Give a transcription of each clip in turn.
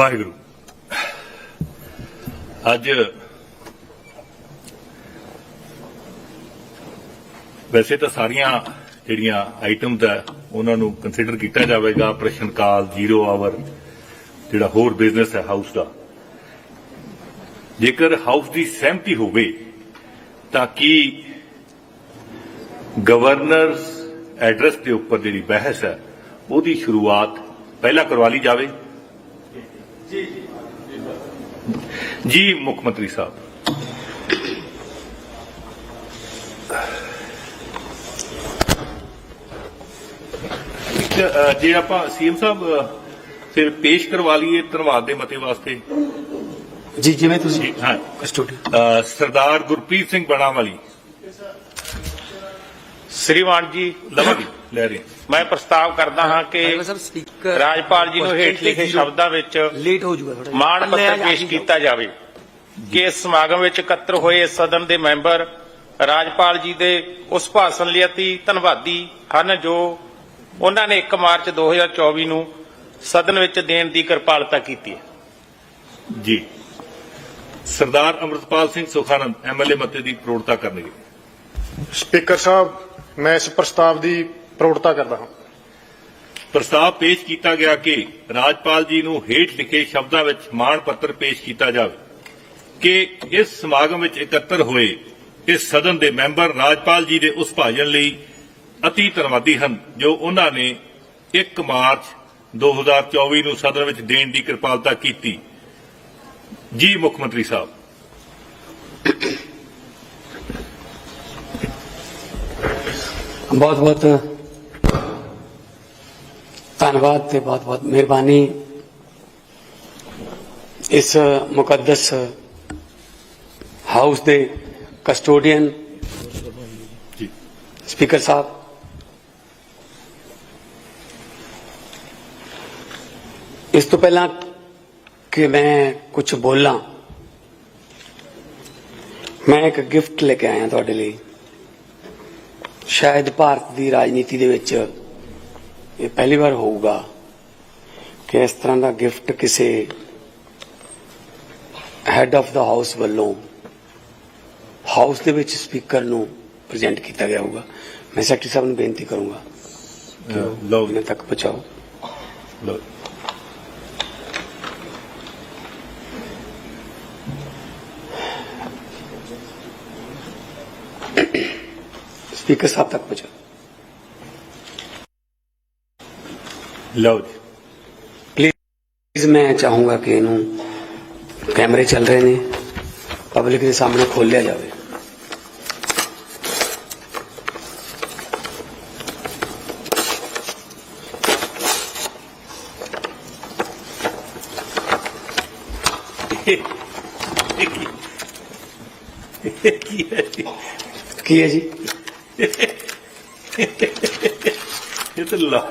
ਵਾਹਿਗੁਰੂ। ਅੱਜ ਵੈਸੇ ਤਾਂ ਸਾਰੀਆਂ ਜਿਹੜੀਆਂ ਆਈਟਮਸ ਆ ਉਹਨਾਂ ਨੂੰ ਕੰਸੀਡਰ ਕੀਤਾ ਜਾਵੇਗਾ। ਪ੍ਰਸ਼ਨ ਕਾਲ ਜ਼ੀਰੋ ਆਵਰ ਜਿਹੜਾ ਹੋਰ ਬਿਜ਼ਨਸ ਹੈ ਹਾਊਸ ਦਾ। ਜੇਕਰ ਹਾਊਸ ਦੀ ਸਹਿਮਤੀ ਹੋਵੇ, ਤਾਂ ਕੀ ਗਵਰਨਰਸ ਐਡਰੈਸ ਦੇ ਉੱਪਰ ਜਿਹੜੀ ਬਹਿਸ ਹੈ, ਉਹਦੀ ਸ਼ੁਰੂਆਤ ਪਹਿਲਾਂ ਕਰਵਾ ਲਈ ਜਾਵੇ? ਜੀ ਮੁੱਖ ਮੰਤਰੀ ਸਾਹਿਬ। ਜੇ ਆਪਾਂ ਸੀਐਮ ਸਾਹਿਬ ਫਿਰ ਪੇਸ਼ ਕਰਵਾ ਲਈਏ ਧੰਨਵਾਦ ਦੇ ਮਤੇ ਵਾਸਤੇ। ਜੀ ਜਿਵੇਂ ਤੁਸੀਂ ਜੀ, ਹਾਂ। ਸਟੂਡੀਓ ਸਰਦਾਰ ਗੁਰਪ੍ਰੀਤ ਸਿੰਘ ਬਣਾਵਾਲੀ ਸ੍ਰੀਮਾਨ ਜੀ ਲਵਾਂਗੇ ਲੈ ਰਹੇ ਹਾਂ। ਮੈਂ ਪ੍ਰਸਤਾਵ ਕਰਦਾ ਹਾਂ ਕਿ ਸਰ ਸਪੀਕਰ ਰਾਜਪਾਲ ਜੀ ਨੂੰ ਹੇਠ ਲਿਖੇ ਸ਼ਬਦਾਂ ਵਿੱਚ ਲੇਟ ਹੋ ਜਾਊਗਾ ਥੋੜਾ ਮਾਣ ਪੱਤਰ ਪੇਸ਼ ਕੀਤਾ ਜਾਵੇ ਕਿ ਇਸ ਸਮਾਗਮ ਵਿੱਚ ਇਕੱਤਰ ਹੋਏ ਸਦਨ ਦੇ ਮੈਂਬਰ ਰਾਜਪਾਲ ਜੀ ਦੇ ਉਸ ਭਾਸ਼ਣ ਲਈ ਅਤੀ ਧੰਨਵਾਦੀ ਹਨ ਜੋ ਉਹਨਾਂ ਨੇ 1 ਮਾਰਚ 2024 ਨੂੰ ਸਦਨ ਵਿੱਚ ਦੇਣ ਦੀ ਕਿਰਪਾਲਤਾ ਕੀਤੀ ਹੈ। ਜੀ। ਸਰਦਾਰ ਅਮਰਤਪਾਲ ਸਿੰਘ ਸੁਖਾਨੰਦ ਐਮਐਲਏ ਮਤੇ ਦੀ ਪ੍ਰੋੜਤਾ ਕਰਨਗੇ। ਸਪੀਕਰ ਸਾਹਿਬ ਮੈਂ ਇਸ ਪ੍ਰਸਤਾਵ ਦੀ ਪ੍ਰੋੜਤਾ ਕਰਦਾ ਹਾਂ। ਪ੍ਰਸਤਾਵ ਪੇਸ਼ ਕੀਤਾ ਗਿਆ ਕਿ ਰਾਜਪਾਲ ਜੀ ਨੂੰ ਹੇਠ ਲਿਖੇ ਸ਼ਬਦਾਂ ਵਿੱਚ ਮਾਣ ਪੱਤਰ ਪੇਸ਼ ਕੀਤਾ ਜਾਵੇ। ਕਿ ਇਸ ਸਮਾਗਮ ਵਿੱਚ ਇਕੱਤਰ ਹੋਏ ਇਸ ਸਦਨ ਦੇ ਮੈਂਬਰ ਰਾਜਪਾਲ ਜੀ ਦੇ ਉਸ ਭਾਜਨ ਲਈ ਅਤੀ ਧੰਨਵਾਦੀ ਹਨ ਜੋ ਉਹਨਾਂ ਨੇ 1 ਮਾਰਚ 2024 ਨੂੰ ਸਦਨ ਵਿੱਚ ਦੇਣ ਦੀ ਕਿਰਪਾਲਤਾ ਕੀਤੀ। ਜੀ ਮੁੱਖ ਮੰਤਰੀ ਸਾਹਿਬ। ਬਹੁਤ ਬਹੁਤ ਧੰਨਵਾਦ ਤੇ ਬਹੁਤ ਬਹੁਤ ਮਿਹਰਬਾਨੀ ਇਸ ਮੁਕੱਦਸ ਹਾਊਸ ਦੇ ਕਸਟੋਡੀਅਨ ਜੀ। ਸਪੀਕਰ ਸਾਹਿਬ। ਇਸ ਤੋਂ ਪਹਿਲਾਂ ਕਿ ਮੈਂ ਕੁਝ ਬੋਲਾਂ ਮੈਂ ਇੱਕ ਗਿਫਟ ਲੈ ਕੇ ਆਇਆ ਤੁਹਾਡੇ ਲਈ। ਸ਼ਾਇਦ ਭਾਰਤ ਦੀ ਰਾਜਨੀਤੀ ਦੇ ਵਿੱਚ ਇਹ ਪਹਿਲੀ ਵਾਰ ਹੋਊਗਾ ਕਿ ਇਸ ਤਰ੍ਹਾਂ ਦਾ ਗਿਫਟ ਕਿਸੇ ਹੈੱਡ ਆਫ ਦਾ ਹਾਊਸ ਵੱਲੋਂ ਹਾਊਸ ਦੇ ਵਿੱਚ ਸਪੀਕਰ ਨੂੰ ਪ੍ਰੈਜ਼ੈਂਟ ਕੀਤਾ ਗਿਆ ਹੋਊਗਾ। ਮੈਂ ਸੈਕਟਰੀ ਸਾਹਿਬ ਨੂੰ ਬੇਨਤੀ ਕਰੂੰਗਾ ਲਓ। ਇਹਨਾਂ ਤੱਕ ਪਹੁੰਚਾਓ। ਸਪੀਕਰ ਸਾਹਿਬ ਤੱਕ ਪਹੁੰਚਾਓ। ਲਓ ਜੀ ਪਲੀਜ਼ ਮੈਂ ਚਾਹੂੰਗਾ ਕਿ ਇਹਨੂੰ ਕੈਮਰੇ ਚੱਲ ਰਹੇ ਨੇ। ਪਬਲਿਕ ਦੇ ਸਾਹਮਣੇ ਖੋਲਿਆ ਜਾਵੇ। ਕੀ ਹੈ ਜੀ? ਇਹ ਤਾਂ ਲਾ-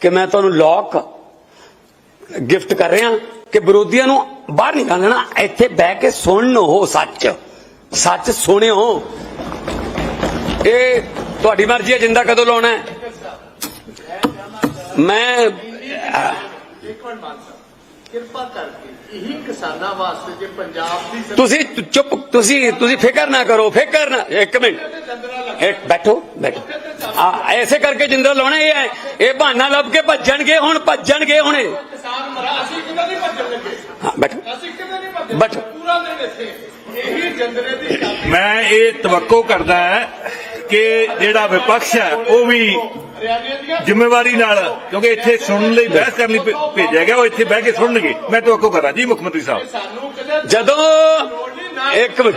ਕਿ ਮੈਂ ਤੁਹਾਨੂੰ ਲੋਕ ਗਿਫਟ ਕਰ ਰਿਹਾ ਕਿ ਵਿਰੋਧੀਆਂ ਨੂੰ ਬਾਹਰ ਨਿਕਾਲਣਾ ਇੱਥੇ ਬਹਿ ਕੇ ਸੁਣਨ ਉਹ ਸੱਚ। ਸੱਚ ਸੁਣਿਓ। ਇਹ ਤੁਹਾਡੀ ਮਰਜ਼ੀ ਹੈ ਜਿੰਦਾ ਕਦੋਂ ਲਾਉਣਾ ਹੈ। ਮੈਂ ਕਿਰਪਾ ਕਰਕੇ ਇਹੀ ਕਿਸਾਨਾਂ ਵਾਸਤੇ ਜੇ ਪੰਜਾਬ ਦੀ ਤੁਸੀਂ ਚੁੱਪ ਤੁਸੀਂ ਤੁਸੀਂ ਫਿਕਰ ਨਾ ਕਰੋ ਫਿਕਰ ਨਾ ਇੱਕ ਮਿੰਟ। ਇੱਕ ਬੈਠੋ ਬੈਠੋ। ਆ ਐਸੇ ਕਰਕੇ ਜਿੰਦਰ ਲਾਉਣਾ ਇਹ ਹੈ ਇਹ ਬਹਾਨਾ ਲੱਭ ਕੇ ਭੱਜਣਗੇ ਹੁਣ ਭੱਜਣਗੇ ਹੁਣੇ। ਕਿਸਾਨ ਮਰਾ ਅਸੀਂ ਕਿਹਨਾਂ ਨਹੀਂ ਭੱਜਣ ਲੱਗੇ ਹਾਂ ਬੈਠੋ। ਅਸੀਂ ਕਿਤੇ ਨਹੀਂ ਭੱਜੇ ਬੈਠੋ। ਪੂਰਾ ਦਿਨ ਇੱਥੇ ਇਹੀ ਜੰਦਰੇ ਦੀ ਗੱਲ ਮੈਂ ਇਹ ਤਵੱਕੋ ਕਰਦਾ ਹੈ ਕਿ ਜਿਹੜਾ ਵਿਪਕਸ਼ ਹੈ ਉਹ ਵੀ ਜ਼ਿੰਮੇਵਾਰੀ ਨਾਲ ਕਿਉਂਕਿ ਇੱਥੇ ਸੁਣਨ ਲਈ ਬਹਿਸ ਕਰਨ ਲਈ ਭੇਜਿਆ ਗਿਆ ਉਹ ਇੱਥੇ ਬਹਿ ਕੇ ਸੁਣਨਗੇ। ਮੈਂ ਤਵੱਕੋ ਕਰਦਾ ਜੀ ਮੁੱਖ ਮੰਤਰੀ ਸਾਹਿਬ। ਜਦੋਂ ਇੱਕ ਮਿੰਟ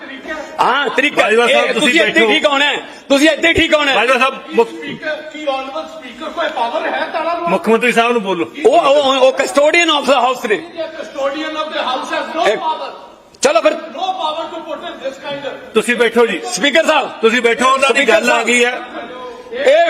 ਹਾਂ ਤਰੀਕਾ ਬਾਜਵਾ ਸਾਹਿਬ, ਇਹ ਤੁਸੀਂ ਤੁਸੀਂ ਇੱਥੇ ਬੈਠੋ। ਠੀਕ ਹੋਣਾ ਹੈ। ਤੁਸੀਂ ਇੱਥੇ ਠੀਕ ਹੋਣਾ ਹੈ। ਬਾਜਵਾ ਸਾਹਿਬ ਮੁੱਖ ਸਪੀਕਰ ਕੀ ਆਨਰੇਬਲ ਸਪੀਕਰ ਕੋਈ ਪਾਵਰ ਹੈ ਤਾਰਾ ਨੂੰ ਮੁੱਖ ਮੰਤਰੀ ਸਾਹਿਬ ਨੂੰ ਬੋਲੋ ਉਹ ਉਹ ਉਹ ਕਸਟੋਡੀਅਨ ਆਫ ਦਾ ਹਾਊਸ ਨੇ custodian of the house has no ਇੱਕ- ਪਾਵਰ ਚਲੋ ਫਿਰ no power to put in this kind of ਤੁਸੀਂ ਬੈਠੋ ਜੀ ਸਪੀਕਰ ਸਾਹਿਬ ਤੁਸੀਂ ਬੈਠੋ ਉਹਨਾਂ ਦੀ ਗੱਲ ਆ ਗਈ ਹੈ ਇਹ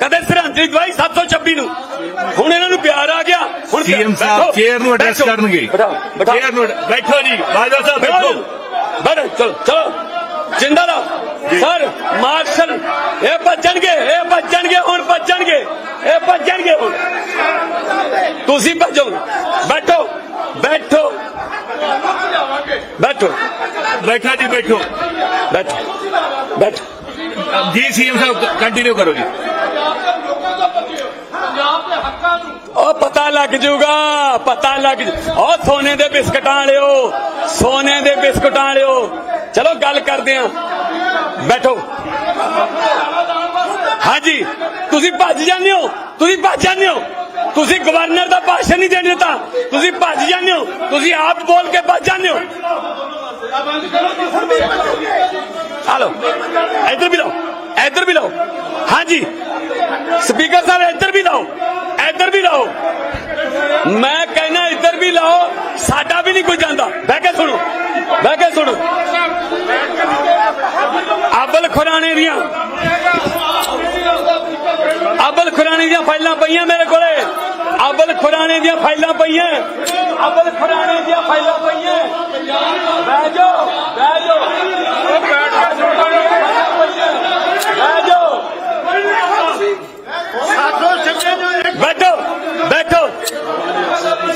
ਕਦੇ ਸ਼ਰਧਾਂਜਲੀ ਦਵਾਈ 726 ਨੂੰ। ਹੁਣ ਇਹਨਾਂ ਨੂੰ ਪਿਆਰ ਆ ਗਿਆ। ਹੁਣ ਸੀਐਮ ਸਾਹਿਬ ਚੇਅਰ ਨੂੰ ਐਡਰੈਸ ਕਰਨਗੇ। ਚੇਅਰ ਨੂੰ ਬੈਠੋ ਜੀ ਬਾਜਵਾ ਸਾਹਿਬ ਬੈਠੋ। ਬੈਠੋ। ਚਲੋ ਚਲੋ। ਜਿੰਦਾ ਰਹੋ। ਸਰ ਮਾਰਸ਼ਲ ਇਹ ਭੱਜਣਗੇ ਇਹ ਭੱਜਣਗੇ ਹੁਣ ਭੱਜਣਗੇ। ਇਹ ਭੱਜਣਗੇ ਹੁਣ। ਤੁਸੀਂ ਭੱਜੋ। ਬੈਠੋ। ਬੈਠੋ। ਬੈਠੋ। ਬੈਠਾ ਜੀ ਬੈਠੋ। ਬੈਠੋ। ਬੈਠੋ। ਜੀ ਸੀਐਮ ਸਾਹਿਬ ਕੰਟੀਨਿਊ ਕਰੋ ਜੀ। ਉਹ ਪਤਾ ਲੱਗ ਜਾਊਗਾ ਪਤਾ ਲੱਗ ਉਹ ਸੋਨੇ ਦੇ ਬਿਸਕਟਾਂ ਵਾਲਿਓ ਸੋਨੇ ਦੇ ਬਿਸਕਟਾਂ ਵਾਲਿਓ। ਚਲੋ ਗੱਲ ਕਰਦੇ ਆਂ ਬੈਠੋ। ਹਾਂਜੀ ਤੁਸੀਂ ਭੱਜ ਜਾਂਦੇ ਹੋ ਤੁਸੀਂ ਭੱਜ ਜਾਂਦੇ ਹੋ। ਤੁਸੀਂ ਗਵਰਨਰ ਦਾ ਭਾਸ਼ਣ ਨਹੀਂ ਦੇਣ ਦਿੱਤਾ। ਤੁਸੀਂ ਭੱਜ ਜਾਂਦੇ ਹੋ ਤੁਸੀਂ ਆਪ ਬੋਲ ਕੇ ਭੱਜ ਜਾਂਦੇ ਹੋ। ਹਲੋ ਇੱਧਰ ਵੀ ਲਾਓ ਇੱਧਰ ਵੀ ਲਾਓ। ਹਾਂਜੀ। ਸਪੀਕਰ ਸਾਹਿਬ, ਇੱਧਰ ਵੀ ਲਾਓ। ਇੱਧਰ ਵੀ ਲਾਓ। ਮੈਂ ਕਹਿੰਦਾ ਇੱਧਰ ਵੀ ਲਾਓ, ਸਾਡਾ ਵੀ ਨਹੀਂ ਕੋਈ ਜਾਂਦਾ। ਬਹਿ ਕੇ ਸੁਣੋ। ਬਹਿ ਕੇ ਸੁਣੋ। ਅਬਲ ਖੁਰਾਣੇ ਦੀਆਂ। ਅਬਲ ਖੁਰਾਣੇ ਦੀਆਂ ਫਾਈਲਾਂ ਪਈਆਂ ਮੇਰੇ ਕੋਲੇ। ਅਬਲ ਖੁਰਾਣੇ ਦੀਆਂ ਫਾਈਲਾਂ ਪਈਆਂ। ਅਬਲ ਖੁਰਾਣੇ ਦੀਆਂ ਫਾਈਲਾਂ ਪਈਆਂ। ਬਹਿ ਜਾਓ ਬਹਿ ਜਾਓ ਉਹ ਬੈਠ ਕੇ ਸੁਣੋ ਬਹਿ ਜਾਓ ਬੈਠੋ ਬੈਠੋ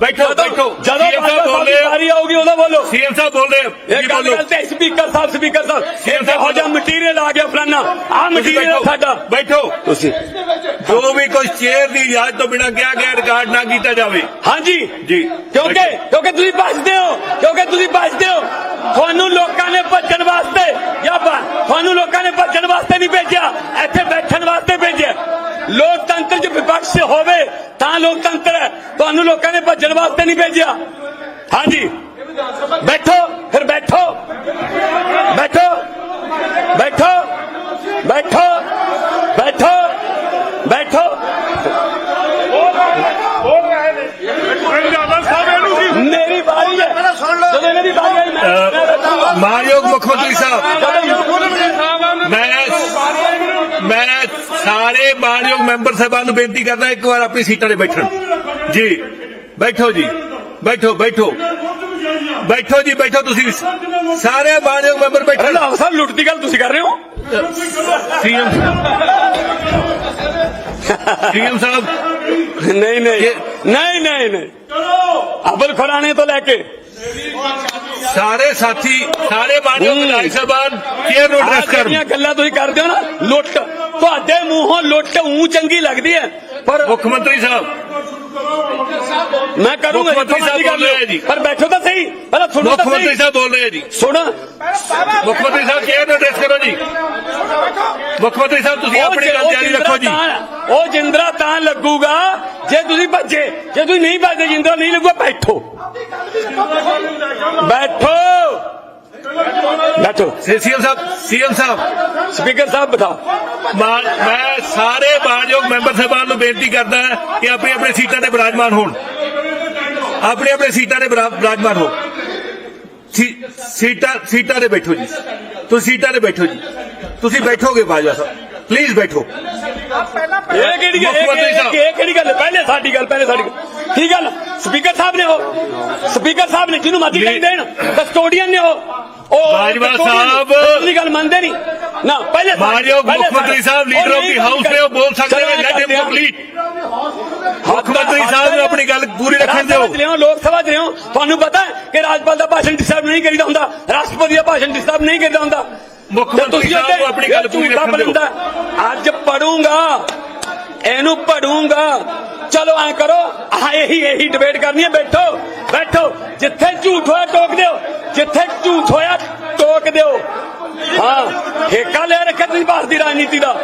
ਬੈਠੋ ਬੈਠੋ। ਜਦੋਂ ਬੋਲ ਵਾਰੀ ਆਊਗੀ ਉਦੋਂ ਬੋਲੋ। ਸੀਐਮ ਸਾਹਿਬ ਬੋਲ ਰਹੇ ਇਹ ਜੀ ਗੱਲ ਤੇ ਸਪੀਕਰ ਸਾਹਿਬ ਸਪੀਕਰ ਸਾਹਿਬ। ਸਾਹਿਬ ਇਹੋ ਜਿਹਾ ਮਟੀਰੀਅਲ ਆ ਗਿਆ ਫਲਾਨਾ। ਆ ਮਟੀਰੀਅਲ ਸਾਡਾ। ਬੈਠੋ। ਤੁਸੀਂ ਜੋ ਵੀ ਕੋਈ ਚੇਅਰ ਦੀ ਇਜਾਜ਼ਤ ਤੋਂ ਬਿਨਾਂ ਕਿਹਾ ਗਿਆ ਰਿਕਾਰਡ ਨਾ ਕੀਤਾ ਜਾਵੇ। ਹਾਂਜੀ। ਜੀ। ਕਿਉਂਕਿ ਕਿਉਂਕਿ ਤੁਸੀਂ ਭੱਜਦੇ ਹੋ। ਕਿਉਂਕਿ ਤੁਸੀਂ ਭੱਜਦੇ ਹੋ। ਤੁਹਾਨੂੰ ਲੋਕਾਂ ਨੇ ਭੱਜਣ ਵਾਸਤੇ ਜਾਂ ਤੁਹਾਨੂੰ ਲੋਕਾਂ ਨੇ ਭੱਜਣ ਵਾਸਤੇ ਨਹੀਂ ਭੇਜਿਆ। ਇੱਥੇ ਬੈਠਣ ਵਾਸਤੇ ਭੇਜਿਆ। ਲੋਕਤੰਤਰ ਚ ਵਿਪਕਸ਼ ਹੋਵੇ ਤਾਂ ਲੋਕਤੰਤਰ ਹੈ। ਤੁਹਾਨੂੰ ਲੋਕਾਂ ਨੇ ਭੱਜਣ ਵਾਸਤੇ ਨਹੀਂ ਭੇਜਿਆ। ਹਾਂਜੀ। ਬੈਠੋ। ਫਿਰ ਬੈਠੋ। ਬੈਠੋ। ਬੈਠੋ ਬੈਠੋ ਬੈਠੋ ਮੇਰੀ ਵਾਰੀ ਹੈ। ਜਦੋਂ ਇਹਨਾਂ ਦੀ ਵਾਰੀ ਆਈ ਮੈਂ- ਮੈਂ ਬੈਠੂੰਗਾ। ਮਾਨਯੋਗ ਮੁੱਖ ਮੰਤਰੀ ਸਾਹਿਬ। ਮੈਂ ਮੈਂ ਸਾਰੇ ਮਾਨਯੋਗ ਮੈਂਬਰ ਸਾਹਿਬਾਨ ਨੂੰ ਬੇਨਤੀ ਕਰਦਾ ਇੱਕ ਵਾਰ ਆਪਣੀ ਸੀਟਾਂ ਤੇ ਬੈਠਣ। ਜੀ ਬੈਠੋ ਜੀ। ਬੈਠੋ ਬੈਠੋ। ਬੈਠੋ ਜੀ ਬੈਠੋ ਤੁਸੀਂ। ਸਾਰੇ ਮਾਨਯੋਗ ਮੈਂਬਰ ਬੈਠਣ। ਰੰਧਾਵਾ ਸਾਹਿਬ ਲੁੱਟ ਦੀ ਗੱਲ ਤੁਸੀਂ ਕਰ ਰਹੇ ਹੋ? ਸੀਐਮ ਸੀਐਮ ਸਾਹਿਬ ਨਹੀਂ ਨਹੀਂ। ਨਹੀਂ ਨਹੀਂ ਨਹੀਂ। ਅਬਲ ਖੁਰਾਣੇ ਤੋਂ ਲੈ ਕੇ। ਸਾਰੇ ਸਾਥੀ ਸਾਰੇ ਮਾਨਯੋਗ ਵਿਧਾਇਕ ਸਾਹਿਬਾਨ ਚੇਅਰ ਨੂੰ ਐਡਰੈਸ ਕਰਨ? ਜਿਹੜੀਆਂ ਗੱਲਾਂ ਤੁਸੀਂ ਕਰਦੇ ਹੋ ਨਾ ਲੁੱਟ। ਤੁਹਾਡੇ ਮੂੰਹੋਂ ਲੁੱਟ ਉਂ ਚੰਗੀ ਲੱਗਦੀ ਹੈ। ਪਰ ਮੁੱਖ ਮੰਤਰੀ ਸਾਹਿਬ ਮੈਂ ਕਰੂੰਗਾ ਮੁੱਖ ਜੀ। ਲਿਓ। ਪਰ ਬੈਠੋ ਤਾਂ ਸਹੀ ਪਹਿਲਾਂ ਸੁਣੋ ਮੁੱਖ ਤਾਂ ਮੰਤਰੀ ਸਹੀ ਸਾਹਿਬ ਬੋਲ ਰਹੇ ਆ ਜੀ। ਸੁਣ। ਮੁੱਖ ਮੰਤਰੀ ਸਾਹਿਬ ਚੇਅਰ ਨੂੰ ਐਡਰੈਸ ਕਰੋ ਜੀ? ਮੁੱਖ ਮੰਤਰੀ ਸਾਹਿਬ ਤੁਸੀਂ ਉਹ ਆਪਣੀ ਗੱਲ ਜਾਰੀ ਰੱਖੋ ਜੀ। ਉਹ ਜਿੰਦਰਾ ਤਾਂ ਲੱਗੂਗਾ ਜੇ ਤੁਸੀਂ ਭੱਜੇ ਜੇ ਤੁਸੀਂ ਨਹੀਂ ਭੱਜਦੇ ਜਿੰਦਰਾ ਨਹੀਂ ਲੱਗੂਗਾ ਬੈਠੋ। ਬੈਠੋ। ਬੈਠੋ ਸੀਐਮ ਸਾਹਿਬ ਸੀਐਮ ਸਾਹਿਬ। ਸਪੀਕਰ ਸਾਹਿਬ ਮਾਨ- ਮੈਂ ਸਾਰੇ ਮਾਨਯੋਗ ਮੈਂਬਰ ਸਾਹਿਬਾਨ ਨੂੰ ਬੇਨਤੀ ਕਰਦਾ ਕਿ ਆਪਣੀ ਆਪਣੀ ਸੀਟਾਂ ਤੇ ਬਿਰਾਜਮਾਨ ਹੋਣ। ਆਪਣੀ ਆਪਣੀ ਸੀਟਾਂ ਤੇ ਬਿਰਾ- ਬਿਰਾਜਮਾਨ ਹੋ ਸੀਟਾਂ ਸੀਟਾਂ ਤੇ ਬੈਠੋ ਜੀ। ਤੁਸੀਂ ਸੀਟਾਂ ਤੇ ਬੈਠੋ ਜੀ। ਤੁਸੀਂ ਬੈਠੋਗੇ ਬਾਜਵਾ ਸਾਹਿਬ। ਪਲੀਜ਼ ਬੈਠੋ। ਇਹ ਕਿਹੜੀ ਗੱਲ ਇਹ- ਕਿਹੜੀ ਗੱਲ? ਹੈ? ਪਹਿਲੇ ਸਾਡੀ ਗੱਲ ਪਹਿਲੇ ਸਾਡੀ ਕੀ ਗੱਲ? ਸਪੀਕਰ ਸਾਹਿਬ ਨੇ ਉਹ। ਸਪੀਕਰ ਸਾਹਿਬ ਨੇ ਜਿਹਨੂੰ ਮਰਜ਼ੀ ਕਹੀ ਦੇਣ ਕਸਟੋਡੀਅਨ ਨੇ ਉਹ। ਉਹ ਬਾਜਵਾ। ਸਾਹਿਬ। ਦੀ ਗੱਲ ਮੰਨਦੇ ਨਹੀਂ। ਨਾ ਪਹਿਲੇ ਪਹਿਲੇ ਮੁੱਖ ਮੰਤਰੀ ਸਾਹਿਬ ਲੀਡਰ ਆਫ ਦੀ ਹਾਊਸ ਨੇ ਉਹ ਬੋਲ ਸਕਦੇ ਨੇ ਲੈਟ ਹਿਮ ਹਾਂ। ਕੰਪਲੀਟ ਮੁੱਖ ਮੰਤਰੀ ਸਾਹਿਬ ਨੂੰ ਆਪਣੀ ਗੱਲ ਪੂਰੀ ਰੱਖਣ ਦਿਓ। ਲੋਕ ਸਭਾ 'ਚ ਲਿਆਓ। ਤੁਹਾਨੂੰ ਪਤਾ ਹੈ ਕਿ ਰਾਜਪਾਲ ਦਾ ਭਾਸ਼ਣ ਡਿਸਟਰਬ ਨਹੀਂ ਕਰੀਦਾ ਹੁੰਦਾ। ਰਾਸ਼ਟਰਪਤੀ ਦਾ ਭਾਸ਼ਣ ਡਿਸਟਰਬ ਨਹੀਂ ਕਰੀਦਾ ਹੁੰਦਾ। ਮੁੱਖ ਮੰਤਰੀ ਸਾਹਿਬ ਨੂੰ ਆਪਣੀ ਗੱਲ ਪੂਰੀ ਰੱਖਣ ਦਿਓ। ਅੱਜ ਪੜੂੰਗਾ ਇਹਨੂੰ ਪੜੂੰਗਾ। ਚਲੋ ਐ ਕਰੋ। ਆ ਇਹੀ ਇਹੀ ਡਿਬੇਟ ਕਰਨੀ ਹੈ। ਬੈਠੋ ਬੈਠੋ। ਜਿੱਥੇ ਝੂਠ ਹੋਇਆ ਟੋਕ ਦਿਓ। ਜਿੱਥੇ ਝੂਠ ਹੋਇਆ ਟੋਕ ਦਿਓ। ਹਾਂ ਠੇਕਾ ਲੈ ਰੱਖਿਆ ਤੁਸੀਂ ਭਾਰਤ ਦੀ ਰਾਜਨੀਤੀ ਦਾ।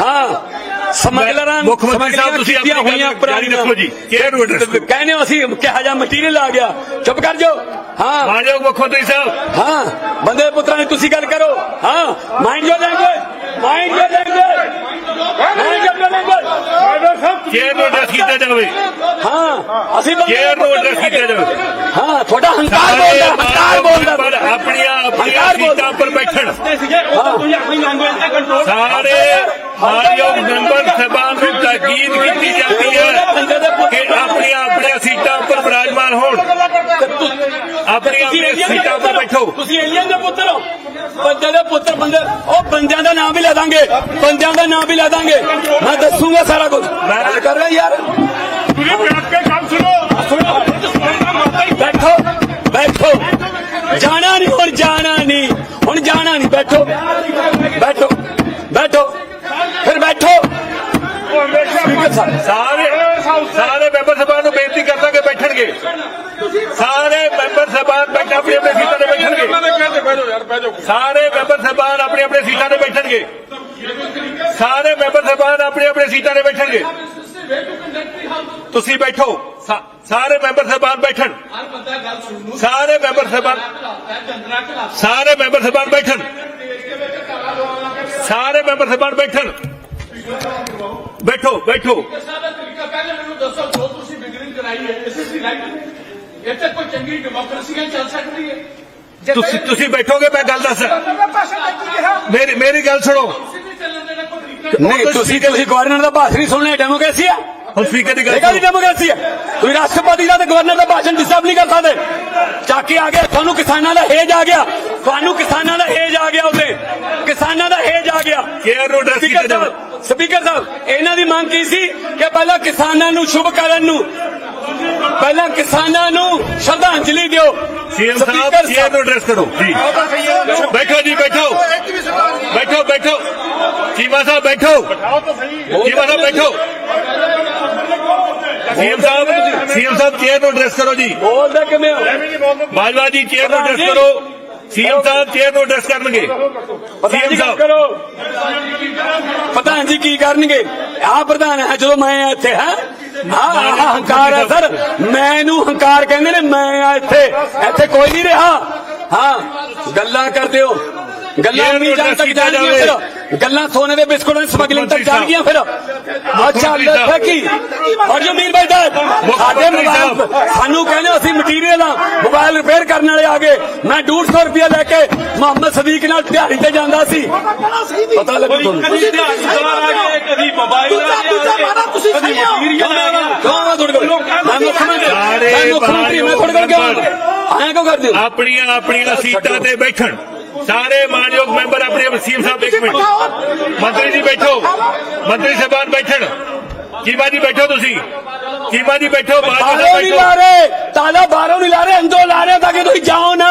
ਹਾਂ ਸਮਗਲਰਾਂ ਮੁੱਖ ਮੰਤਰੀ ਸਾਹਿਬ ਤੁਸੀਂ ਆਪਣੀ ਸਮਗਲੀਆਂ ਗੱਲ ਹੋਈਆਂ ਜਾਰੀ ਰੱਖੋ ਜੀ। ਨੂੰ ਐਡਰੈਸ ਕਹਿੰਦੇ ਅਸੀਂ ਕਿਹਾ ਜਾ ਮਟੀਰੀਅਲ ਆ ਗਿਆ। ਚੁੱਪ ਕਰ ਜਾਓ। ਹਾਂ। ਮਾਨਯੋਗ ਮੁੱਖ ਮੰਤਰੀ ਸਾਹਿਬ। ਹਾਂ ਬੰਦੇ ਪੁੱਤਰਾਂ ਦੀ ਤੁਸੀਂ ਗੱਲ ਕਰੋ। ਹਾਂ mind your language mind your language mind your language chair ਨੂੰ ਐਡਰੈਸ ਕੀਤਾ ਜਾਵੇ? ਹਾਂ ਅਸੀਂ ਬੰਦੇ ਚੇਅਰ ਨੂੰ ਐਡਰੈਸ ਕੀਤਾ ਜਾਵੇ ਹਾਂ ਤੁਹਾਡਾ ਹੰਕਾਰ ਸਾਰੇ ਬੋਲਦਾ ਹੰਕਾਰ ਮਾਨਯੋਗ ਬੋਲਦਾ। ਮੈਂਬਰ ਆਪਣੀਆਂ ਆਪਣੀਆਂ ਹੰਕਾਰ ਬੋਲਦਾ। ਸੀਟਾਂ ਉੱਪਰ ਬੈਠਣ। ਆਪਣੀ ਸਾਰੇ ਮਾਨਯੋਗ ਮੈਂਬਰ ਸਾਹਿਬਾਨ ਨੂੰ ਤਾਕੀਦ ਕੀਤੀ ਜਾਂਦੀ ਹੈ ਕਿ ਆਪਣੀਆਂ ਆਪਣੀਆਂ ਸੀਟਾਂ ਉੱਪਰ ਬਿਰਾਜਮਾਨ ਹੋਣ। ਆਪਣੀਆਂ ਆਪਣੀਆਂ ਸੀਟਾਂ ਉੱਪਰ ਬੈਠੋ। ਤੁਸੀਂ ਏਲੀਅਨ ਦੇ ਪੁੱਤਰ ਹੋ। ਬੰਦੇ ਦੇ ਪੁੱਤਰ ਬੰਦੇ ਉਹ ਬੰਦਿਆਂ ਦਾ ਨਾਮ ਵੀ ਲੈ ਦਾਂਗੇ। ਬੰਦਿਆਂ ਦਾ ਨਾਮ ਵੀ ਲੈ ਦਾਂਗੇ। ਮੈਂ ਦੱਸੂਗਾ ਸਾਰਾ ਕੁਝ। ਮੈਂ ਕਰ ਰਿਹਾ ਯਾਰ। ਤੁਸੀਂ ਬੈਠ ਕੇ ਗੱਲ ਸੁਣੋ। ਬੈਠੋ ਬੈਠੋ। ਜਾਣਾ ਨਹੀਂ ਹੁਣ ਜਾਣਾ ਨਹੀਂ। ਹੁਣ ਜਾਣਾ ਨਹੀਂ ਬੈਠੋ। ਬੈਠੋ ਬੈਠੋ। ਫਿਰ ਬੈਠੋ। ਸਾਰੇ ਸਾਰੇ ਮੈਂਬਰ ਸਾਹਿਬਾਨ ਨੂੰ ਬੇਨਤੀ ਕਰਦਾ ਕਿ ਬੈਠਣਗੇ। ਸਾਰੇ ਮੈਂਬਰ ਸਾਹਿਬਾਨ ਬੈਠ ਆਪਣੀ ਆਪਣੀ ਸੀਟਾਂ ਤੇ ਬੈਠਣਗੇ। ਸਾਰੇ ਮੈਂਬਰ ਸਾਹਿਬਾਨ ਆਪਣੀ ਆਪਣੀ ਸੀਟਾਂ ਤੇ ਬੈਠਣਗੇ। ਸਾਰੇ ਮੈਂਬਰ ਸਾਹਿਬਾਨ ਆਪਣੀ ਆਪਣੀ ਸੀਟਾਂ ਤੇ ਬੈਠਣਗੇ। ਤੁਸੀਂ ਬੈਠੋ ਸਾ- ਸਾਰੇ ਮੈਂਬਰ ਸਾਹਿਬਾਨ ਬੈਠਣ ਸਾਰੇ ਮੈਂਬਰ ਸਾਹਿਬਾਨ ਸਾਰੇ ਮੈਂਬਰ ਸਾਹਿਬਾਨ ਬੈਠਣ ਸਾਰੇ ਮੈਂਬਰ ਸਾਹਿਬਾਨ ਬੈਠਣ ਬੈਠੋ ਬੈਠੋ ਸਾਡਾ ਤਰੀਕਾ ਪਹਿਲੇ ਮੈਨੂੰ ਦੱਸੋ ਜੋ ਤੁਸੀਂ ਬਿਗਨਿੰਗ ਕਰਾਈ ਹੈ ਇਸ ਇਜ਼ ਰਾਈਟ ਇੱਥੇ ਕੋਈ ਚੰਗੀ ਡੈਮੋਕ੍ਰੇਸੀ ਚੱਲ ਸਕਦੀ ਹੈ ਤੁਸੀਂ ਤੁਸੀਂ ਬੈਠੋਗੇ ਮੈਂ ਗੱਲ ਦੱਸ ਭਾਸ਼ਾ ਦਾ ਕੀ ਕਿਹਾ ਮੇਰੀ ਮੇਰੀ ਗੱਲ ਸੁਣੋ ਨਹੀਂ ਤੁਸੀਂ ਤੁਸੀਂ ਗਵਰਨਰ ਦਾ ਭਾਸ਼ਣ ਨਹੀਂ ਸੁਣਨਾ ਡੈਮੋਕ੍ਰੇਸੀ ਆ? ਹੁਣ ਸਪੀਕਰ ਦੀ ਗੱਲ ਇਹ ਕਾਹਦੀ ਡੈਮੋਕ੍ਰੇਸੀ ਹੈ ਤੁਸੀਂ ਰਾਸ਼ਟਰਪਤੀ ਦਾ ਤੇ ਗਵਰਨਰ ਦਾ ਭਾਸ਼ਣ ਡਿਸਟਰਬ ਨਹੀਂ ਕਰ ਸਕਦੇ। ਚਾਕੀ ਆ ਗਿਆ ਤੁਹਾਨੂੰ ਕਿਸਾਨਾਂ ਦਾ ਹੇਜ ਆ ਗਿਆ। ਤੁਹਾਨੂੰ ਕਿਸਾਨਾਂ ਦਾ ਹੇਜ ਆ ਗਿਆ ਉੱਤੇ ਕਿਸਾਨਾਂ ਦਾ ਹੇਜ ਆ ਗਿਆ। ਚੇਅਰ ਨੂੰ address ਕੀਤਾ ਸਪੀਕਰ ਸਾਹਿਬ ਇਹਨਾਂ ਦੀ ਮੰਗ ਕੀ ਸੀ? ਕਿ ਪਹਿਲਾਂ ਕਿਸਾਨਾਂ ਨੂੰ ਸ਼ੁਭ ਕਰਨ ਨੂੰ ਪਹਿਲਾਂ ਕਿਸਾਨਾਂ ਨੂੰ ਸ਼ਰਧਾਂਜਲੀ ਦਿਓ। ਸੀਐਮ ਸਾਹਿਬ ਚੇਅਰ ਨੂੰ ਐਡਰੈਸ ਕਰੋ ਜੀ। ਬੈਠੋ ਜੀ ਬੈਠੋ। ਬੈਠੋ ਬੈਠੋ। ਚੀਮਾ ਸਾਹਿਬ ਬੈਠੋ। ਚੀਮਾ ਸਾਹਿਬ ਬੈਠੋ। ਸੀਐਮ ਸਾਹਿਬ ਸੀਐਮ ਸਾਹਿਬ ਚੇਅਰ ਨੂੰ ਐਡਰੈਸ ਕਰੋ ਜੀ। ਬੋਲਦੇ ਕਿਵੇਂ ਹੋ? ਬਾਜਵਾ ਜੀ ਚੇਅਰ ਨੂੰ ਐਡਰੈਸ ਕਰੋ। ਸੀਐਮ ਸਾਹਿਬ ਚੇਅਰ ਨੂੰ ਐਡਰੈਸ ਕਰਨਗੇ। ਪ੍ਰਧਾਨ ਜੀ ਸੀਐਮ ਗੱਲ ਸਾਹਿਬ। ਕਰੋ। ਪ੍ਰਧਾਨ ਜੀ ਕੀ ਕਰਨਗੇ। ਆ ਪ੍ਰਧਾਨ ਹੈ ਜਦੋਂ ਮੈਂ ਇੱਥੇ ਹਾਂ? ਆਹ ਹੰਕਾਰ ਹੈ ਸਰ। ਮੈਨੂੰ ਹੰਕਾਰ ਕਹਿੰਦੇ ਨੇ ਮੈਂ ਆ ਇੱਥੇ। ਇੱਥੇ ਕੋਈ ਨਹੀਂ ਰਿਹਾ। ਹਾਂ ਗੱਲਾਂ ਕਰਦੇ ਹੋ। ਗੱਲਾਂ ਵੀ ਜਾਣ ਤੱਕ ਜਾਣਗੀਆਂ ਫਿਰ। ਗੱਲਾਂ ਸੋਨੇ ਦੇ ਬਿਸਕੁਟਾਂ ਦੀ ਸਮਗਲਿੰਗ ਤੱਕ ਜਾਣਗੀਆਂ ਫਿਰ। ਲੱਗਾ ਕੀ are you mean by that ਸਾਡੇ ਮੋਬਾਈਲ। ਸਾਨੂੰ ਕਹਿੰਦੇ ਅਸੀਂ ਮਟੀਰੀਅਲ ਆ ਮੋਬਾਈਲ ਰਿਪੇਅਰ ਕਰਨ ਵਾਲੇ ਆ ਗਏ। ਮੈਂ 150 ਰੁਪਇਆ ਲੈ ਕੇ ਮੁਹੰਮਦ ਸਦੀਕ ਨਾਲ ਦਿਹਾੜੀ ਤੇ ਜਾਂਦਾ ਸੀ। ਪਤਾ ਲੱਗੂ ਤੁਹਾਨੂੰ। ਕਦੀ ਦਿਹਾੜੀਦਾਰ ਆ ਗਏ ਕਦੀ ਮੋਬਾਈਲ ਆ ਗਿਆ ਕਦੀ ਮਟੀਰੀਅਲ ਆ ਗਿਆ। ਕੌਣ ਆ ਤੁਹਾਡੇ ਕੋਲ। ਮੈਂ ਮੁੱਖ ਮੰਤਰੀ ਸਾਰੇ ਮੈਂ ਮੁੱਖ ਮੰਤਰੀ ਮੈਂ ਤੁਹਾਡੇ ਕੋਲ ਆਇਆ ਕਿਉਂ ਕਰਦੇ ਹੋ? ਆਪਣੀਆਂ ਆਪਣੀਆਂ ਸੀਟਾਂ ਤੇ ਬੈਠਣ। ਸਾਰੇ ਮਾਨਯੋਗ ਮੈਂਬਰ ਆਪਣੇ ਸੀਐਮ ਸਾਹਿਬ ਇੱਕ ਮਿੰਟ। ਮੰਤਰੀ ਜੀ ਬੈਠੋ। ਮੰਤਰੀ ਸਾਹਿਬਾਨ ਬੈਠਣ। ਚੀਮਾ ਜੀ ਬੈਠੋ ਤੁਸੀਂ। ਚੀਮਾ ਜੀ ਬੈਠੋ ਬਾਹਰੋਂ ਨਹੀਂ ਬੈਠੋ। ਲਾ ਰਹੇ ਤਾਲਾ ਬਾਹਰੋਂ ਨਹੀਂ ਲਾ ਰਹੇ ਅੰਦਰੋਂ ਲਾ ਰਹੇ ਤਾਂ ਕਿ ਤੁਸੀਂ ਜਾਓ ਨਾ।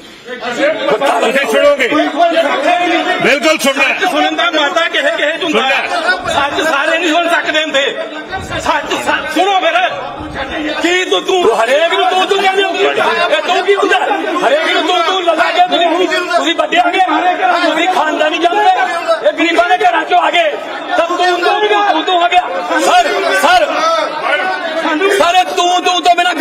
ਤੁਸੀਂ ਸੁਣੋਗੇ। ਬਿਲਕੁਲ ਸੁਣਨਾ। ਸੁਣਨ ਦਾ ਮਾਤਾ ਕਿਸੇ ਕਿਸੇ ਚ ਹੁੰਦਾ ਹੈ। ਸੱਚ ਸਾਰੇ ਨਹੀਂ ਸੁਣ ਸਕਦੇ ਹੁੰਦੇ। ਸੱਚ ਸੱਚ ਸੁਣੋ ਫਿਰ। ਕੀ ਤੂੰ ਤੂੰ ਹਰੇਕ ਨੂੰ ਤੂੰ ਤੂੰ ਕਹਿੰਦੇ ਇਹ ਤੂੰ ਕੀ ਹੁੰਦਾ? ਹਰੇਕ ਨੂੰ ਤੂੰ ਤੂੰ ਲੱਗਾ ਕੇ ਤੁਸੀਂ ਤੁਸੀਂ ਵੱਡੇ ਆ ਗਏ। ਤੁਸੀਂ ਖਾਨਦਾਨੀ ਜਾਂਦੇ ਇਹ ਗਰੀਬਾਂ ਦੇ ਘਰਾਂ ਚੋਂ ਆ ਗਏ। ਤਾਂ ਤੂੰ ਤੂੰ ਤੂੰ ਆ ਗਿਆ। Sir sir. ਸਰ ਤੂੰ ਤੂੰ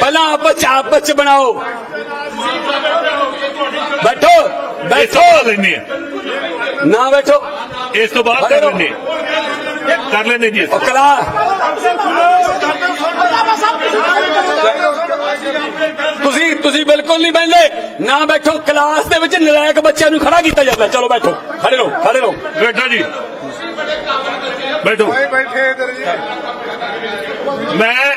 ਪਹਿਲਾਂ ਆਪਸ ਚ ਆਪਸ ਚ ਬਣਾਓ। ਬੈਠੋ ਬੈਠੋ। ਲੈਣੇ ਆ। ਨਾ ਬੈਠੋ। ਇਸ ਤੋਂ ਬਾਅਦ ਕਰ ਲੈਣੇ ਕਰ ਲੈਣੇ ਜੀ। ਕਲਾ ਤੁਸੀਂ ਤੁਸੀਂ ਬਿਲਕੁਲ ਨਹੀਂ ਬੈਠਦੇ ਨਾ ਬੈਠੋ ਕਲਾਸ ਦੇ ਵਿੱਚ ਨਲਾਇਕ ਬੱਚਿਆਂ ਨੂੰ ਖੜਾ ਕੀਤਾ ਜਾਂਦਾ। ਚਲੋ ਬੈਠੋ ਖੜੇ ਰਹੋ ਖੜੇ ਰਹੋ। ਬੈਠੋ ਜੀ। ਬੈਠੋ। ਮੈਂ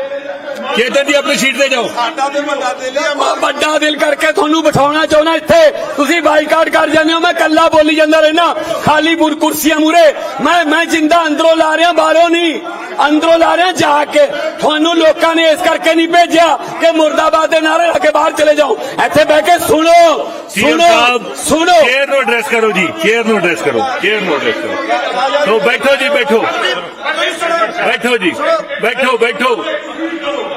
ਚੇਤਨ ਜੀ ਆਪਣੀ ਸੀਟ ਤੇ ਜਾਓ। ਮੈਂ। ਵੱਡਾ ਦਿਲ ਕਰਕੇ ਤੁਹਾਨੂੰ ਬਿਠਾਉਣਾ ਚਾਹੁੰਦਾ ਇੱਥੇ। ਤੁਸੀਂ ਬਾਈਕਾਟ ਕਰ ਜਾਂਦੇ ਹੋ ਮੈਂ ਕੱਲਾ ਬੋਲੀ ਜਾਂਦਾ ਰਹਿਣਾ ਖਾਲੀ ਬੁਰ ਕੁਰਸੀਆਂ ਮੂਰੇ ਮੈਂ ਮੈਂ ਜਿੰਦਾ ਅੰਦਰੋਂ ਲਾ ਰਿਹਾ ਬਾਹਰੋਂ ਨਹੀਂ। ਅੰਦਰੋਂ ਲਾ ਰਿਹਾ ਜਾ ਕੇ। ਤੁਹਾਨੂੰ ਲੋਕਾਂ ਨੇ ਇਸ ਕਰਕੇ ਨਹੀਂ ਭੇਜਿਆ ਕਿ ਮੁਰਦਾਬਾਦ ਦੇ ਨਾਰੇ ਲਾ ਕੇ ਬਾਹਰ ਚਲੇ ਜਾਓ। ਇੱਥੇ ਬਹਿ ਕੇ ਸੁਣੋ ਸੁਣੋ ਸੁਣੋ। ਚੇਅਰ ਨੂੰ ਐਡਰੈਸ ਕਰੋ ਜੀ ਚੇਅਰ ਨੂੰ ਐਡਰੈਸ ਕਰੋ ਚੇਅਰ ਨੂੰ ਐਡਰੈਸ ਕਰੋ। ਸੋ ਬੈਠੋ ਜੀ ਬੈਠੋ। ਬੈਠੋ ਜੀ ਬੈਠੋ ਬੈਠੋ।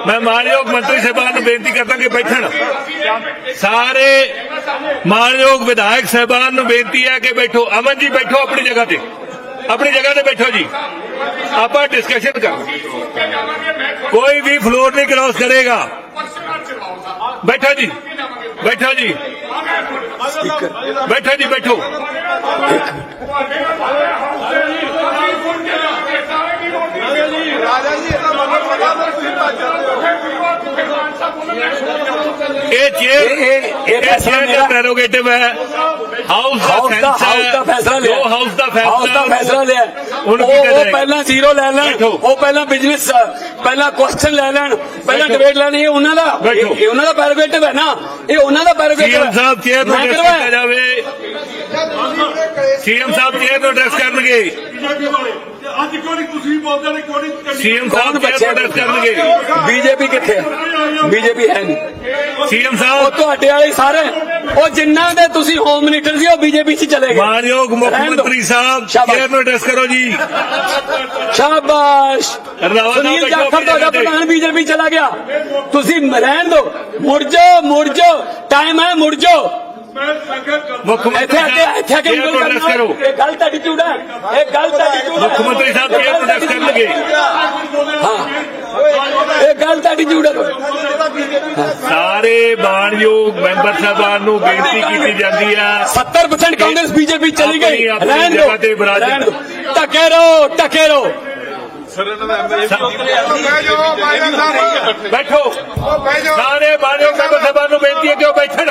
ਮੈਂ ਮਾਨਯੋਗ ਮੰਤਰੀ ਸਾਹਿਬਾਨ ਨੂੰ ਬੇਨਤੀ ਕਰਦਾ ਕਿ ਬੈਠਣ ਸਾਰੇ ਮਾਨਯੋਗ ਵਿਧਾਇਕ ਸਾਹਿਬਾਨ ਨੂੰ ਬੇਨਤੀ ਹੈ ਕਿ ਬੈਠੋ ਅਮਨ ਜੀ ਬੈਠੋ ਆਪਣੀ ਜਗ੍ਹਾ ਤੇ ਆਪਣੀ ਜਗ੍ਹਾ ਤੇ ਬੈਠੋ ਜੀ ਆਪਾਂ ਡਿਸਕਸ਼ਨ ਕਰ ਕੋਈ ਵੀ ਫਲੋਰ ਨਹੀਂ ਕ੍ਰਾਸ ਕਰੇਗਾ ਬੈਠੋ ਜੀ ਬੈਠੋ ਜੀ ਬੈਠੋ ਜੀ ਬੈਠੋ ਇਹ ਚੇਅਰ ਇਹ- ਇਹ- ਇਹ ਇਹ ਫੈਸਲਾ ਚੇਅਰ ਦਾ ਮੇਰਾ- ਪ੍ਰੈਰੋਗੇਟਿਵ ਹੈ ਹਾਊਸ ਦਾ ਹਾਊਸ ਦਾ ਸੈਂਸ ਹਾਊਸ ਦਾ ਫੈਸਲਾ ਲਿਆ ਜੋ ਹਾਊਸ ਦਾ ਫੈਸਲਾ ਹਾਊਸ ਦਾ ਫੈਸਲਾ ਲਿਆ ਉਹਨੂੰ ਉਹ ਕੀਤਾ ਉਹ ਜਾਏਗਾ। ਪਹਿਲਾਂ ਜ਼ੀਰੋ ਲੈ ਲੈਣ ਬੈਠੋ। ਉਹ ਪਹਿਲਾਂ ਬਿਜ਼ਨਸ ਪਹਿਲਾਂ ਕੁਐਸਚਨ ਲੈ ਲੈਣ ਪਹਿਲਾਂ ਬੈਠੋ। ਡਿਬੇਟ ਲੈਣੀ ਇਹ ਦਾ ਦਾ ਦਾ ਅੱਜ ਕਿਉਂ ਨਹੀਂ ਤੁਸੀਂ ਬੋਲਦੇ ਨੇ ਕਿਉਂ ਨਹੀਂ ਸੀਐਮ ਸਾਹਿਬ ਬੱਚੇ ਐਡਰੈਸ ਕਰਨਗੇ। ਬੀਜੇਪੀ ਕਿੱਥੇ ਹੈ? ਬੀਜੇਪੀ ਹੈ ਨਹੀਂ। ਸੀਐਮ ਉਹ ਸਾਹਿਬ ਤੁਹਾਡੇ ਵਾਲੇ ਸਾਰੇ। ਉਹ ਜਿੰਨਾਂ ਦੇ ਤੁਸੀਂ ਹੋਮ ਮਿਨਿਸਟਰ ਸੀ ਉਹ ਬੀਜੇਪੀ 'ਚ ਚਲੇ ਗਏ। ਮਾਨਯੋਗ ਮੁੱਖ। ਮੰਤਰੀ ਸਾਹਿਬ। ਚੇਅਰ ਨੂੰ ਐਡਰੈਸ ਕਰੋ ਜੀ। ਸ਼ਾਬਾਸ਼। ਸੁਨੀਲ ਜਾਖੜ ਤੁਹਾਡਾ। ਪ੍ਰਧਾਨ ਬੀਜੇਪੀ ਚਲਾ ਗਿਆ। ਤੁਸੀਂ ਰਹਿਣ ਦਿਓ। ਮੁੜ ਜਾਓ ਮੁੜ ਜਾਓ। ਟਾਈਮ ਹੈ ਮੁੜ ਜਾਓ। ਮੁੱਖ ਮੰਤਰੀ ਇੱਥੇ ਆ ਕੇ ਸਾਹਿਬ ਇੱਥੇ ਆ ਕੇ ਉਂਗਲ ਕਰੋ। ਇਹ ਗਲਤ ਐਟੀਟਿਊਡ ਹੈ। ਇਹ ਗਲਤ ਐਟੀਟਿਊਡ ਹੈ। ਮੁੱਖ ਮੰਤਰੀ ਸਾਹਿਬ ਨੂੰ ਐਡਰੈਸ ਕਰਨਗੇ। ਹਾਂ। ਇਹ ਗਲਤ ਐਟੀਟਿਊਡ ਹੈ। ਸਾਰੇ ਮਾਣਯੋਗ ਮੈਂਬਰ ਸਾਹਿਬਾਨ ਨੂੰ ਬੇਨਤੀ ਕੀਤੀ ਜਾਂਦੀ ਆ। 70% ਕਾਂਗਰਸ ਬੀਜੇਪੀ ਚਲੀ ਗਈ। ਰਹਿਣ ਦਿਓ। ਟਕੇ ਰਹੋ ਟਕੇ ਰਹੋ। ਬੈਠੋ। ਸਾਰੇ ਮੈਂਬਰ ਸਾਹਿਬਾਨ ਨੂੰ ਬੇਨਤੀ ਹੈ ਕਿ ਉਹ ਬੈਠਣ।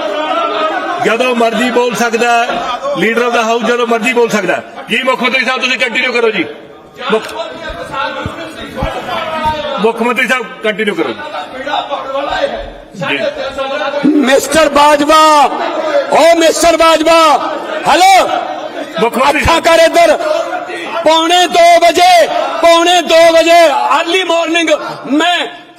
ਜਦੋਂ ਮਰਜ਼ੀ ਬੋਲ ਸਕਦਾ ਲੀਡਰ ਆਫ ਦਾ ਹਾਊਸ ਜਦੋਂ ਮਰਜ਼ੀ ਬੋਲ ਸਕਦਾ ਹੈ। ਜੀ ਮੁੱਖ ਮੰਤਰੀ ਸਾਹਿਬ ਤੁਸੀਂ ਕੰਟੀਨਿਊ ਕਰੋ ਜੀ। ਮੁੱਖ ਮੁੱਖ ਮੰਤਰੀ ਸਾਹਿਬ ਕੰਟੀਨਿਊ ਕਰੋ ਜੀ। ਜੀ। Mister Bajwa oh mister Bajwa hello ਮੁੱਖ ਮੰਤਰੀ ਅੱਖਾਂ ਸਾਹਿਬ। ਕਰ ਇੱਧਰ। ਪੌਣੇ 2 ਵਜੇ ਪੌਣੇ 2 ਵਜੇ ਅਰਲੀ ਮਾਰਨਿੰਗ ਮੈਂ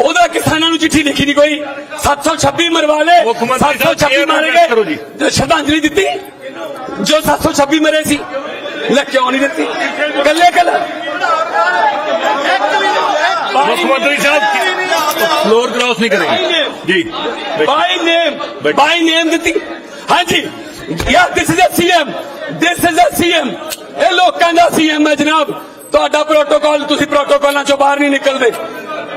ਉਹਦਾ ਕਿਸਾਨਾਂ ਨੂੰ ਚਿੱਠੀ ਲਿਖੀ ਨਹੀਂ ਕੋਈ। 726 ਮਰਵਾ ਲਏ ਮੁੱਖ ਮੰਤਰੀ ਸਾਹਿਬ, 726 chair ਨੂੰ ਮਾਰੇ address ਕਰੋ ਜੀ। ਗਏ ਤੇ ਸ਼ਰਧਾਂਜਲੀ ਦਿੱਤੀ। ਜੋ 726 ਮਰੇ ਸੀ ਲੈ ਕਿਉਂ ਨਹੀਂ ਦਿੱਤੀ? ਕੱਲੇ ਕੱਲੇ। ਮੁੱਖ ਮੰਤਰੀ ਸਾਹਿਬ ਫਲੋਰ ਕ੍ਰਾਸ ਨਹੀਂ ਕਰੇਗੇ। ਜੀ। ਬੈਠੋ। ਬਾਈ ਨੇਮ ਬੈਠੋ। ਬਾਈ ਨੇਮ ਦਿੱਤੀ। ਹਾਂਜੀ। Yeah this is a CM this is a CM ਇਹ ਲੋਕਾਂ ਦਾ ਸੀਐਮ ਹੈ ਜਨਾਬ। ਤੁਹਾਡਾ ਪ੍ਰੋਟੋਕਾਲ ਤੁਸੀਂ ਪ੍ਰੋਟੋਕਾਲਾਂ ਚੋਂ ਬਾਹਰ ਨਹੀਂ ਨਿਕਲਦੇ।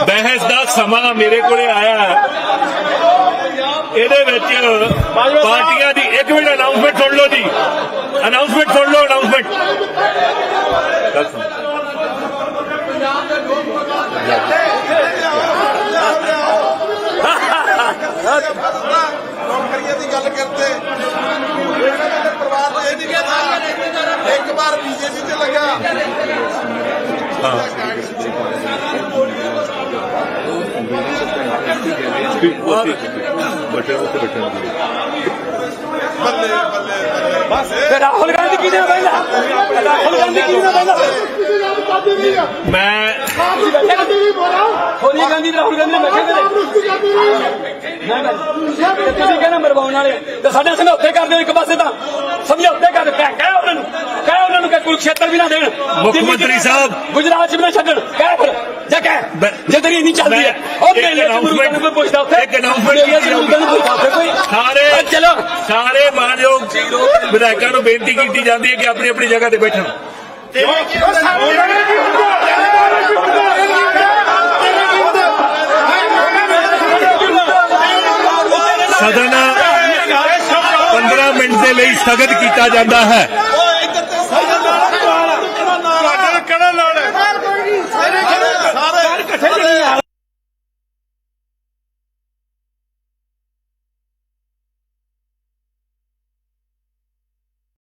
ਬਹਿਸ ਦਾ ਸਮਾਂ ਮੇਰੇ ਕੋਲੇ ਆਇਆ ਹੈ। ਇਹਦੇ ਵਿੱਚ ਪਾਰਟੀਆਂ ਦੀ ਇੱਕ ਮਿੰਟ ਅਨਾਉਂਸਮੈਂਟ ਸੁਣ ਲਓ ਜੀ। ਅਨਾਉਂਸਮੈਂਟ ਸੁਣ ਲਓ ਅਨਾਉਂਸਮੈਂਟ ਨੌਕਰੀਆਂ ਦੀ ਗੱਲ ਕਰਦੇ ਇਹਨਾਂ ਦੇ ਪਰਿਵਾਰ ਨੂੰ ਇਹ ਨਹੀਂ ਪਤਾ ਇੱਕ ਵਾਰ ਬੀਜੇਪੀ ਚ ਲੱਗਾ ਬੱਲੇ ਬੱਲੇ ਰਾਹੁਲ ਗਾਂਧੀ ਕਿਹਨੇ ਬੈਠਾ ਰਾਹੁਲ ਗਾਂਧੀ ਕਿਹਨੇ ਬੈਠਾ ਮੈਂ ਸੋਨੀਆ ਗਾਂਧੀ ਰਾਹੁਲ ਗਾਂਧੀ ਨੇ ਬੈਠੇ ਨੇ। ਨਾ ਨਾ ਤੁਸੀਂ ਕਹਿੰਦੇ ਮਰਵਾਉਣ ਵਾਲੇ। ਤੇ ਸਾਡੇ ਸਮਝੌਤੇ ਕਰ ਦਿਓ ਇੱਕ ਪਾਸੇ ਤਾਂ। ਸਮਝੌਤੇ ਕਰ ਕਹਿ ਉਹਨਾਂ ਨੂੰ। ਕਹਿ ਉਹਨਾਂ ਨੂੰ ਕਿ ਕੁਰੂਕਸ਼ੇਤਰ ਵੀ ਨਾ ਦੇਣ। ਚ ਮੰਤਰੀ ਸਾਹਿਬ। ਗੁਜਰਾਤ ਚ ਵੀ ਨਾ ਛੱਡਣ। ਕਹਿ ਫਿਰ। ਤੇਰੀ ਨਹੀਂ ਚੱਲਦੀ ਹੈ ਉਹ ਮੇਲੇ ਚ ਮੁਰਗਾ ਨੂੰ ਕੋਈ ਪੁੱਛਦਾ ਉੱਥੇ। ਇੱਕ ਨੂੰ ਪੁੱਛਦਾ ਉੱਥੇ ਕੋਈ। ਸਾਰੇ ਚਲੋ। ਸਾਰੇ ਮਾਨਯੋਗ ਵਿਧਾਇਕਾਂ ਨੂੰ ਬੇਨਤੀ ਕੀਤੀ ਜਾਂਦੀ ਹੈ ਕਿ ਆਪਣੀ ਆਪਣੀ ਜਗ੍ਹਾ ਤੇ ਬੈਠਣ। ਸਦਨ 15 ਮਿੰਟ ਦੇ ਲਈ ਸਥਗਿਤ ਕੀਤਾ ਜਾਂਦਾ ਹੈ ਓਏ ਇੱਧਰ ਤੇ ਸਾਡੇ ਨਾਲ ਕਿਹੜਾ ਨਾਲ ਹੈ ਕਿਹੜਾ